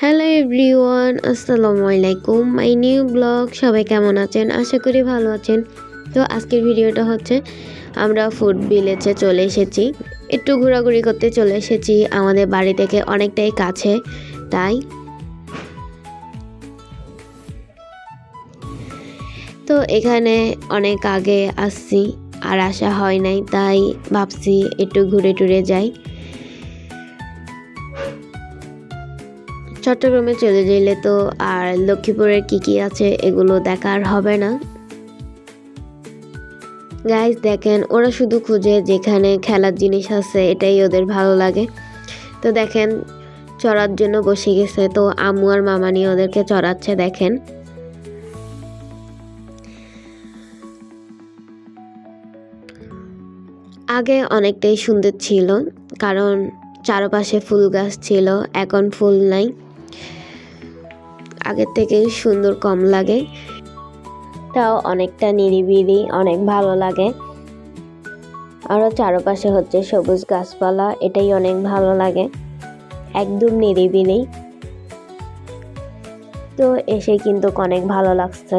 Hello everyone আসসালামু আলাইকুম my new blog সবাই কেমন আছেন? আশা করি ভালো আছেন। তো আজকের ভিডিওটা হচ্ছে, আমরা ফুড ভিলেজে চলে এসেছি। একটু ঘোরাঘুরি করতে চলে এসেছি। আমাদের বাড়ি থেকে অনেকটাই কাছে, তাই। তো এখানে অনেক আগে আসছি, আর আসা হয় নাই, তাই ভাবছি একটু ঘুরে টুরে যাই। চট্টগ্রামে চলে গেলে তো আর লক্ষ্মীপুরের কি কি আছে এগুলো দেখার হবে না। গাইজ দেখেন, ওরা শুধু খুঁজে যেখানে খেলার জিনিস আছে, এটাই ওদের ভালো লাগে। তো দেখেন, চড়ার জন্য বসে গেছে, তো আম্মু আর মামানি ওদেরকে চড়াচ্ছে, দেখেন। আগে অনেকটাই সুন্দর ছিল, কারণ চারপাশে ফুল গাছ ছিল, এখন ফুল নাই। আগের থেকে সুন্দর কম লাগে। তাও অনেকটা নিরিবিলি, অনেক ভালো লাগে। আরও চারপাশে হচ্ছে সবুজ গাছপালা, এটাই অনেক ভালো লাগে। একদম নিরিবিলি। তো এসে কিন্তু অনেক ভালো লাগছে।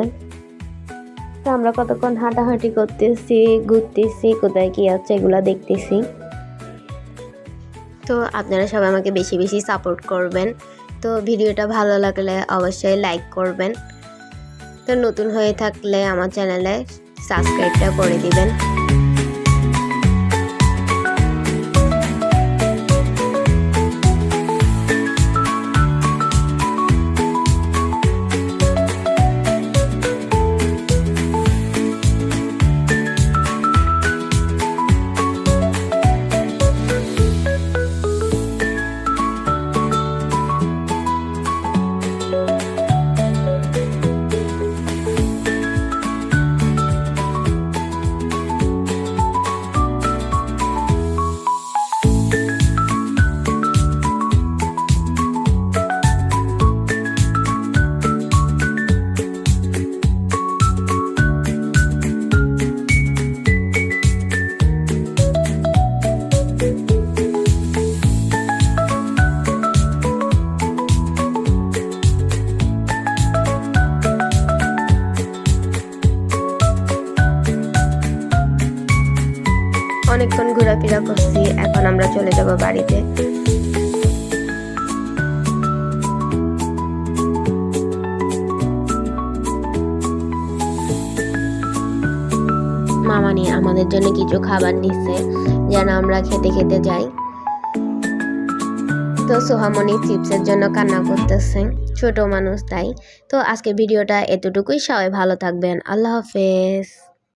তো আমরা কতক্ষণ হাঁটাহাঁটি করতেছি, ঘুরতেছি, কোথায় কি আছে এগুলো দেখতেছি। তো আপনারা সবাই আমাকে বেশি বেশি সাপোর্ট করবেন। তো ভিডিওটা ভালো লাগলে অবশ্যই লাইক করবেন। তো নতুন হয়ে থাকলে আমার চ্যানেলে সাবস্ক্রাইবটা করে দিবেন। অনেকক্ষণ ঘোরাফেরা করছি, এখন আমরা চলে যাব বাড়িতে। মামানি আমাদের জন্য কিছু খাবার নিচ্ছে, যেন আমরা খেতে খেতে যাই। তো সোহামণি চিপসের জন্য কান্না করতেছে, ছোট মানুষ তাই। তো আজকে ভিডিওটা এতটুকুই, সবাই ভালো থাকবেন, আল্লাহ হাফেজ।